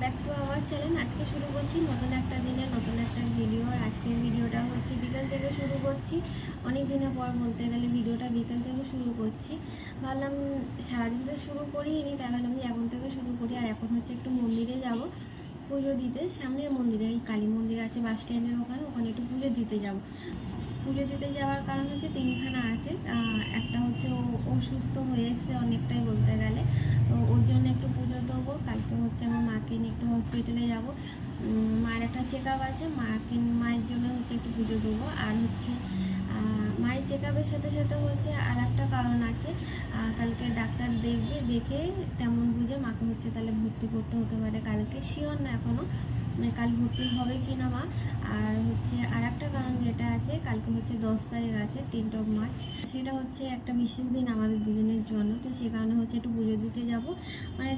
back to our channel আজকে শুরু করছি নতুন একটা দিনে, নতুন একটা ভিডিও আর আজকের ভিডিওটা হচ্ছে বিকেল থেকে শুরু করছি। অনেক দিনের পর বলতে গেলে ভিডিওটা বিকেল থেকে শুরু করছি। ভাবলাম সারাদিন তো শুরু করিনি, তাই ভাবলাম যে এখন থেকে শুরু করি। আর এখন হচ্ছে একটু মন্দিরে যাব। পুজো দিতে, সামনের মন্দিরে, এই কালী মন্দির আছে, বাস স্ট্যান্ডের ওখানে ওখানে একটু পুজো দিতে যাব। পুজো দিতে যাওয়ার কারণ হচ্ছে তিনখানা আছে। একটা হচ্ছে ও অসুস্থ হয়ে এসছে অনেকটাই বলতে গেলে। তো ওর জন্য একটু পুজো দেবো, কালকে হচ্ছে আমার মাকে নিয়ে একটু হসপিটালে যাব। মায়ের একটা চেক আপ আছে, মাকে, মায়ের জন্য হচ্ছে একটু পুজো দেবো। আর হচ্ছে মায়ের চেক আপের সাথে সাথে হচ্ছে আর একটা কারণ আছে। কালকে ডাক্তার দেখবে, দেখে তেমন বুঝে মাকে হচ্ছে তাহলে ভর্তি করতে হতে পারে। কালকে শিওর না এখনও মানে কাল ভর্তি হবে কি না মা। আর হচ্ছে আর একটা কারণ যেটা আছে, কালকে হচ্ছে দশ তারিখ আছে টেন্থ অফ মার্চ সেটা হচ্ছে একটা বিশেষ দিন আমাদের দুজনের জন্য। তো সে কারণে হচ্ছে একটু পুজো দিতে যাব। মানে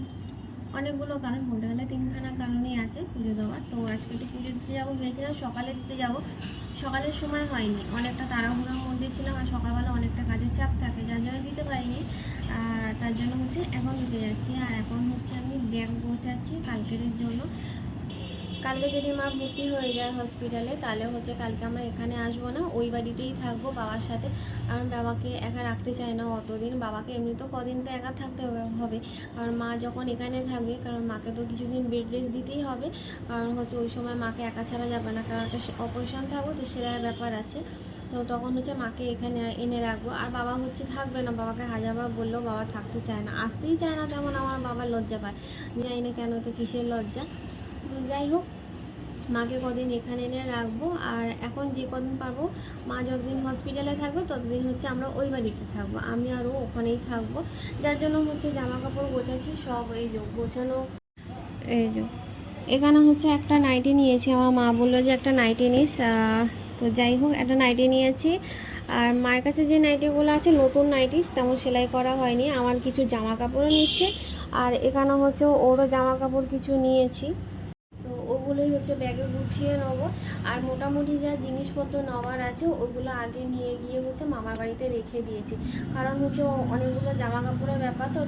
অনেকগুলো কারণ, বলতে গেলে তিনখানা কারণই আছে পুজো দেওয়ার। তো আজকে একটু পুজো দিতে যাব ভেবেছিলাম সকালে দিতে যাব। সকালের সময় হয়নি, অনেকটা তাড়াহুড়োর মধ্যে ছিলাম আর সকালবেলা অনেকটা কাজের চাপ থাকে, যার জন্য দিতে পারিনি। আর তার জন্য হচ্ছে এখন দিতে যাচ্ছি, আর এখন হচ্ছে আমি ব্যাগ গোছাচ্ছি কালকের জন্য। কালকে যদি মা ভর্তি হয়ে যায় হসপিটালে তাহলে হচ্ছে কালকে আমরা এখানে আসব না। ওই বাড়িতেই থাকব বাবার সাথে। কারণ বাবাকে একা রাখতে চায় না অতদিন। বাবাকে এমনি তো কদিন তো একা থাকতে হবে- কারণ মা যখন এখানে থাকবে, কারণ মাকে তো কিছুদিন বেড রেস্ট দিতেই হবে। কারণ হচ্ছে ওই সময় মাকে একা ছাড়া যাবে না। কারণ একটা অপারেশন থাকব তো সেটার ব্যাপার আছে। তো তখন হচ্ছে মাকে এখানে এনে রাখব। আর বাবা হচ্ছে থাকবে না। বাবাকে হাজারবার বললেও বাবা থাকতে চায় না। আসতেই চায় না তেমন। আমার বাবা লজ্জা পায়। জানি না কেন তো কিসের লজ্জা। যাই হোক, মাকে কদিন এখানে এনে রাখব। আর এখন যে কদিন পারব, মা যতদিন হসপিটালে থাকবে, ততদিন হচ্ছে আমরা ওই বাড়িতে থাকব। আমি আরও ওখানেই থাকব। যার জন্য হচ্ছে জামা কাপড় গোছাচ্ছি, সব এই যে গোছানো, এই যে। এখানে হচ্ছে একটা নাইটি নিয়েছি। আমার মা বলল যে একটা নাইটি নিস। তো যাই হোক, একটা নাইটি নিয়েছি। আর মায়ের কাছে যে নাইটিগুলো আছে, নতুন নাইটি তেমন সেলাই করা হয়নি। আমার কিছু জামা কাপড়ও নিচ্ছে। আর এখানে হচ্ছে ওরও জামা কাপড় কিছু নিয়েছি। তো ওগুলোই হচ্ছে ব্যাগে গুছিয়ে নেব। আর মোটামুটি যা জিনিসপত্র নেওয়ার আছে, ওগুলো আগে নিয়ে গিয়ে হচ্ছে মামার বাড়িতে রেখে দিয়েছি। কারণ হচ্ছে অনেকগুলো জামা কাপড়ের ব্যাপার তো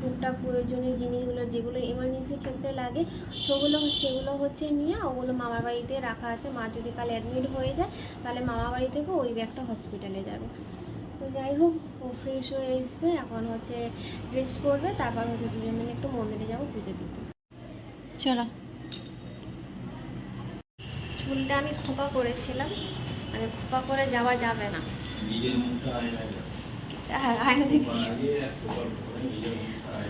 টুকটাক প্রয়োজনীয় জিনিসগুলো যেগুলো এমার্জেন্সি ক্ষেত্রে লাগে, সেগুলো সেগুলো হচ্ছে নিয়ে ওগুলো মামার বাড়িতে রাখা আছে। মা যদি কাল অ্যাডমিট হয়ে যায়, তাহলে মামার বাড়ি থেকে ওই ব্যাগটা হসপিটালে যাবে। তো যাই হোক, ও ফ্রেশ হয়ে এসছে, এখন হচ্ছে ড্রেস পরবে তারপর হচ্ছে দুজন মিলে একটু মন্দিরে যাব, পুজো দিতে। চলো। চুলটা আমি খোপা করেছিলাম। মানে খোপা করে যাওয়া যাবে না। হ্যাঁ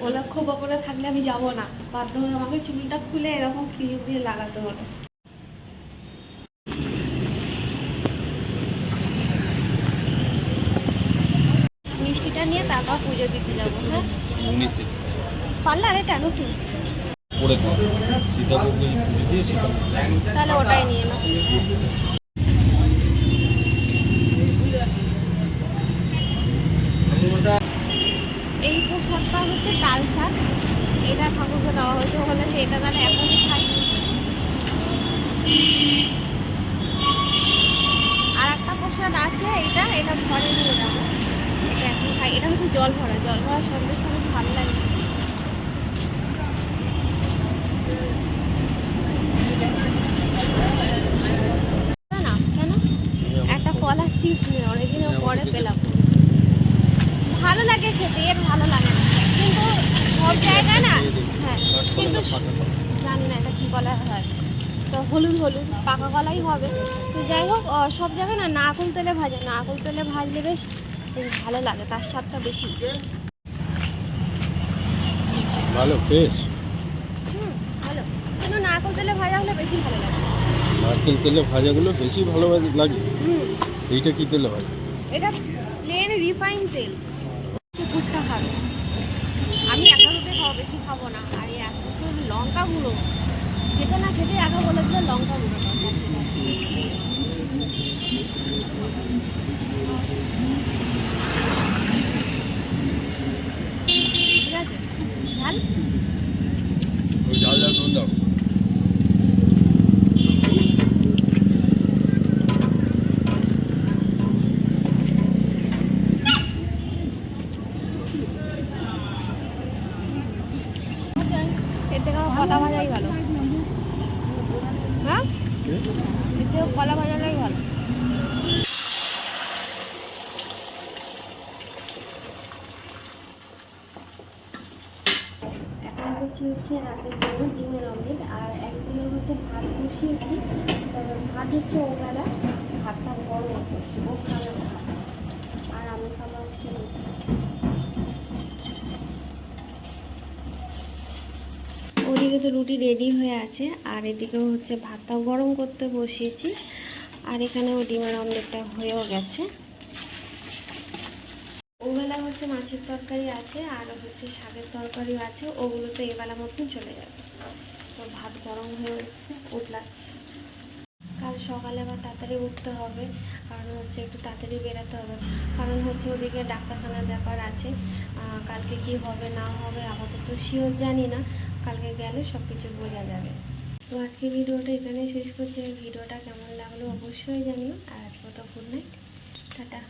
ওলা খোপা করে থাকলে আমি যাব না। বাধ্য হয়ে আমাকে চুলটা খুলে এরকম ক্লিপ দিয়ে লাগাতে হবে। মিষ্টিটা নিয়ে তারপর পুজো দিতে যাব হ্যাঁ? পারলে আরেকটা নতুন? পরে খাও সীতাভোগে পুজো দিয়ে তাহলে ওটাই নিয়ে নাও। এই প্রসাদটা হচ্ছে ডাল শাক। এটা ঠাকুরকে দেওয়া হয়েছে। বলে যে এটা তাহলে এখনই খাই। আর একটা প্রসাদ আছে এটা এটা ঘরে নিয়ে যাব। এটা এখন খাই। এটা হচ্ছে জল ভরা। জল ভরা সন্দেশ অনেক ভালো লাগে না কেন একটা কলার চিপস নিয়ে অনেকদিনের পরে পেলাম। ভালো লাগে খেতে এর ভালো লাগে না। কিন্তু সব জায়গায় না হ্যাঁ কিন্তু জানি না এটা কী কলা হয়। তো হলুদ হলুদ পাকা কলাই হবে। তো যাই হোক সব জায়গায় না নারকোল তেলে ভাজে নারকোল তেলে ভাজলে বেশ বেশ ভালো লাগে তার স্বাদটা বেশি। ভালো ফ্রেশ হুম ভালো। কিন্তু নারকোল তেলে ভাজা হলে বেশি ভালো লাগে। নারকেল তেলে ভাজাগুলো বেশি ভালো লাগে। হুম। এইটা কি তেলে ভাজা এটা প্লেন রিফাইন তেল। ফুচকা খাবে। আমি একা রুটি খাব বেশি খাব না। আর এই এত লঙ্কা গুঁড়ো। খেতে না খেতে আগে বলেছিল লঙ্কা গুঁড়ো ঠিক আছে ওই ঝাল ঝাল নুন দাও এর থেকে আমার কলা ভাজাই ভালো হ্যাঁ এর থেকে কলা ভাজাটাই ভালো করছি হচ্ছে রাতের জন্য ডিমের অমলেট আর একদিকে হচ্ছে ভাত বসিয়েছি। ভাত হচ্ছে ওবেলা ভাতটা গরম করছি, ও আর আমি খাব আজকে। ওদিকে তো রুটি রেডি হয়ে আছে, আর এদিকেও হচ্ছে ভাতটাও গরম করতে বসিয়েছি। আর এখানেও ডিমের অমলেটটা হয়েও গেছে। হচ্ছে মাছের তরকারি আছে, আর হচ্ছে শাকের তরকারিও আছে ওগুলো তো এবেলা মতন চলে যাবে। তো ভাত গরম হয়ে এসছে উতলাচ্ছে। কাল সকালে আবার তাড়াতাড়ি উঠতে হবে, কারণ হচ্ছে একটু তাড়াতাড়ি বেরোতে হবে। কারণ হচ্ছে ওদিকে ডাক্তারখানার ব্যাপার আছে কালকে কি হবে, না হবে, আপাতত শিওর জানি না। কালকে গেলে সব কিছু বোঝা যাবে। তো আজকে ভিডিওটা এখানে শেষ করছি। ভিডিওটা কেমন লাগল অবশ্যই জানিও। আর আজকে তো গুড নাইট টাটা।